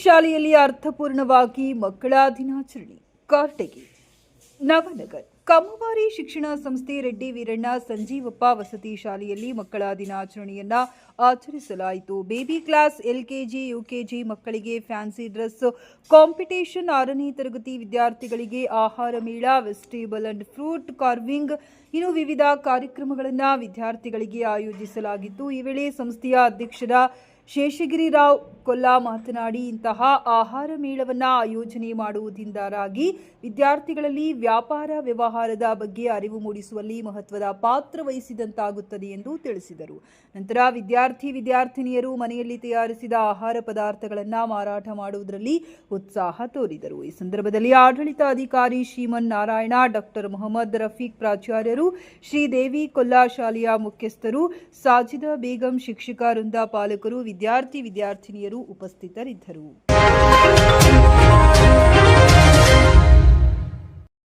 ಶಾಲೆಯಲ್ಲಿ ಅರ್ಥಪೂರ್ಣವಾಗಿ ಮಕ್ಕಳ ದಿನಾಚರಣೆ. ಕಾರ್ಟಗಿ ನವನಗರ್. ಕಮ್ಮವಾರಿ ಶಿಕ್ಷಣ ಸಂಸ್ಥೆ ರೆಡ್ಡಿ ವೀರಣ್ಣ ಸಂಜೀವಪ್ಪ ವಸತಿ ಶಾಲೆಯಲ್ಲಿ ಮಕ್ಕಳ ದಿನಾಚರಣೆಯನ್ನ ಆಚರಿಸಲಾಯಿತು. ಬೇಬಿ ಕ್ಲಾಸ್, ಎಲ್ಕೆಜಿ, ಯುಕೆಜಿ ಮಕ್ಕಳಿಗೆ ಫ್ಯಾನ್ಸಿ ಡ್ರೆಸ್, ಕಾಂಪಿಟೇಷನ್ ಆರನೇ ತರಗತಿ ವಿದ್ಯಾರ್ಥಿಗಳಿಗೆ ಆಹಾರ ಮೇಳ, ವೆಜಿಟೇಬಲ್ ಅಂಡ್ ಫ್ರೂಟ್ ಕಾರ್ವಿಂಗ್, ಇನ್ನು ವಿವಿಧ ಕಾರ್ಯಕ್ರಮಗಳನ್ನು ವಿದ್ಯಾರ್ಥಿಗಳಿಗೆ ಆಯೋಜಿಸಲಾಗಿತ್ತು. ಈ ವೇಳೆ ಸಂಸ್ಥೆಯ ಅಧ್ಯಕ್ಷರ ಶೇಷಗಿರಿರಾವ್ ಕೊಲ್ಲಾ ಮಾತನಾಡಿ, ಇಂತಹ ಆಹಾರ ಮೇಳವನ್ನ ಆಯೋಜನೆ ಮಾಡುವುದರಿಂದಾಗಿ ವಿದ್ಯಾರ್ಥಿಗಳಲ್ಲಿ ವ್ಯಾಪಾರ ವ್ಯವಹಾರದ ಬಗ್ಗೆ ಅರಿವು ಮೂಡಿಸುವಲ್ಲಿ ಮಹತ್ವದ ಪಾತ್ರ ವಹಿಸಿದಂತಾಗುತ್ತದೆ ಎಂದು ತಿಳಿಸಿದರು. ನಂತರ ವಿದ್ಯಾರ್ಥಿ ವಿದ್ಯಾರ್ಥಿನಿಯರು ಮನೆಯಲ್ಲಿ ತಯಾರಿಸಿದ ಆಹಾರ ಪದಾರ್ಥಗಳನ್ನು ಮಾರಾಟ ಮಾಡುವುದರಲ್ಲಿ ಉತ್ಸಾಹ ತೋರಿದರು. ಈ ಸಂದರ್ಭದಲ್ಲಿ ಆಡಳಿತಾಧಿಕಾರಿ ಶ್ರೀಮನ್ ನಾರಾಯಣ, ಡಾಕ್ಟರ್ ಮೊಹಮ್ಮದ್ ರಫೀಕ್ ಪ್ರಾಚಾರ್ಯರು, ಶ್ರೀದೇವಿ ಕೊಲ್ಲಾ ಶಾಲೆಯ ಮುಖ್ಯಸ್ಥರು, ಸಾಜಿದ ಬೇಗಂ ಶಿಕ್ಷಕ ವೃಂದ ಪಾಲಕರು ವಿದ್ಯಾರ್ಥಿ ವಿದ್ಯಾರ್ಥಿನಿಯರು ಉಪಸ್ಥಿತರಿದ್ದರು.